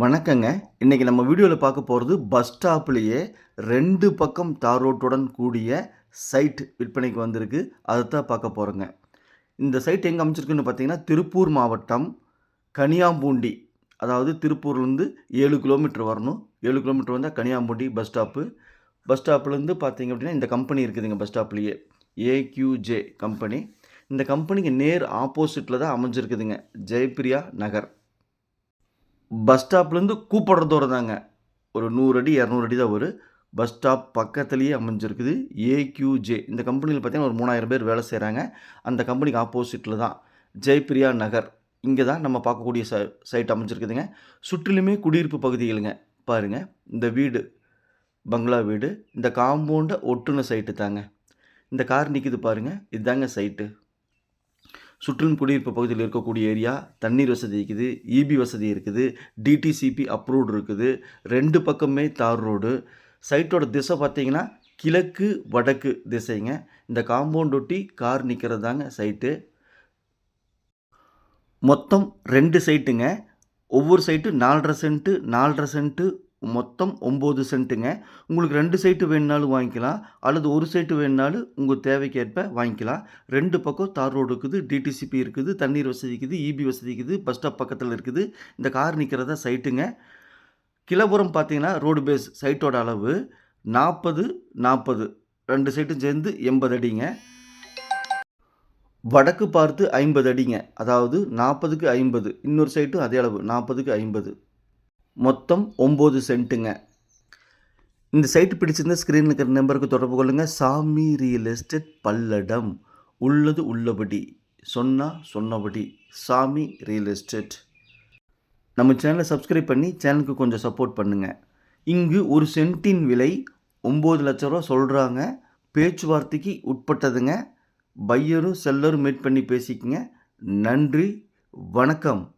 வணக்கங்க. இன்றைக்கி நம்ம வீடியோவில் பார்க்க போகிறது பஸ் ஸ்டாப்லேயே ரெண்டு பக்கம் தார் ரோட்டுடன் கூடிய சைட் விற்பனைக்கு வந்திருக்கு. அதை தான் பார்க்க போகிறோங்க இந்த சைட் எங்கே அமைச்சிருக்குன்னு பார்த்தீங்கன்னா திருப்பூர் மாவட்டம் கனியாம்பூண்டி. அதாவது திருப்பூர்லேருந்து ஏழு கிலோமீட்டர் வரணும். ஏழு கிலோமீட்டர் வந்தால் கனியாம்பூண்டி பஸ் ஸ்டாப்பு. பஸ் ஸ்டாப்லேருந்து பார்த்தீங்க அப்படின்னா இந்த கம்பெனி இருக்குதுங்க பஸ் ஸ்டாப்லேயே. ஏக்யூஜே கம்பெனி. இந்த கம்பெனிக்கு நேர் ஆப்போசிட்டில் தான் அமைஞ்சிருக்குதுங்க. ஜெயப்பிரியா நகர். பஸ் ஸ்டாப்லேருந்து கூப்பிட்ற தூரம் தாங்க. ஒரு நூறு அடி இரநூறு அடி தான் வரும். பஸ் ஸ்டாப் பக்கத்துலேயே அமைஞ்சிருக்குது. ஏக்யூஜே இந்த கம்பெனியில் பார்த்தீங்கன்னா ஒரு மூணாயிரம் பேர் வேலை செய்கிறாங்க அந்த கம்பெனிக்கு ஆப்போசிட்டில் தான் ஜெயப்பிரியா நகர். இங்கே தான் நம்ம பார்க்கக்கூடிய ச சைட் அமைஞ்சிருக்குதுங்க. சுற்றிலுமே குடியிருப்பு பகுதிகளுங்க. பாருங்கள் இந்த வீடு பங்களா வீடு. இந்த காம்பவுண்டை ஒட்டுன சைட்டு தாங்க. இந்த கார் நிற்கிது பாருங்கள் இதுதாங்க சைட்டு. சுற்றிலும் குடியிருப்பு பகுதியில் இருக்கக்கூடிய ஏரியா தண்ணீர் வசதி இருக்குது இபி வசதி இருக்குது டிடிசிபி அப்ரூவ்டு இருக்குது ரெண்டு பக்கமே தார் ரோடு. சைட்டோட திசை பார்த்தீங்கன்னா கிழக்கு வடக்கு திசைங்க. இந்த காம்பவுண்ட் ஒட்டி கார் நிற்கிறது தாங்க சைட்டு. மொத்தம் ரெண்டு சைட்டுங்க. ஒவ்வொரு சைட்டு நாலரை சென்ட்டு நாலரை சென்ட்டு மொத்தம் ஒம்பது சென்ட்டுங்க. உங்களுக்கு ரெண்டு சைட்டு வேணுனாலும் வாங்கிக்கலாம். அல்லது ஒரு சைட்டு வேணுனாலும் உங்கள் தேவைக்கேற்ப வாங்கிக்கலாம். ரெண்டு பக்கம் தார் ரோடு இருக்குது டிடிசிபி இருக்குது தண்ணீர் வசதி இருக்குது இபி வசதி இருக்குது பஸ் ஸ்டாப் பக்கத்தில் இருக்குது. இந்த கார் நிற்கிறதா சைட்டுங்க. கிளபுரம் பார்த்தீங்கன்னா ரோடு பேஸ் சைட்டோட அளவு நாற்பது நாற்பது ரெண்டு சைட்டும் சேர்ந்து எண்பது அடிங்க. வடக்கு பார்த்து ஐம்பது அடிங்க. அதாவது நாற்பதுக்கு ஐம்பது. இன்னொரு சைட்டும் அதே அளவு நாற்பதுக்கு ஐம்பது. மொத்தம் ஒம்பது சென்ட்டுங்க. இந்த சைட்டு பிடிச்சிருந்தால் ஸ்க்ரீனில் இருக்கிற நம்பருக்கு தொடர்பு கொள்ளுங்கள் சாமி ரியல் எஸ்டேட் பல்லடம். உள்ளது உள்ளபடி. சொன்னால் சொன்னபடி. சாமி ரியல் எஸ்டேட் நம்ம சேனலை சப்ஸ்கிரைப் பண்ணி சேனலுக்கு கொஞ்சம் சப்போர்ட் பண்ணுங்கள் இங்கு ஒரு சென்ட்டின் விலை ஒம்பது லட்ச ரூபா சொல்கிறாங்க பேச்சுவார்த்தைக்கு உட்பட்டதுங்க. பையரும் செல்லரும் மீட் பண்ணி பேசிக்கங்க. நன்றி. வணக்கம்.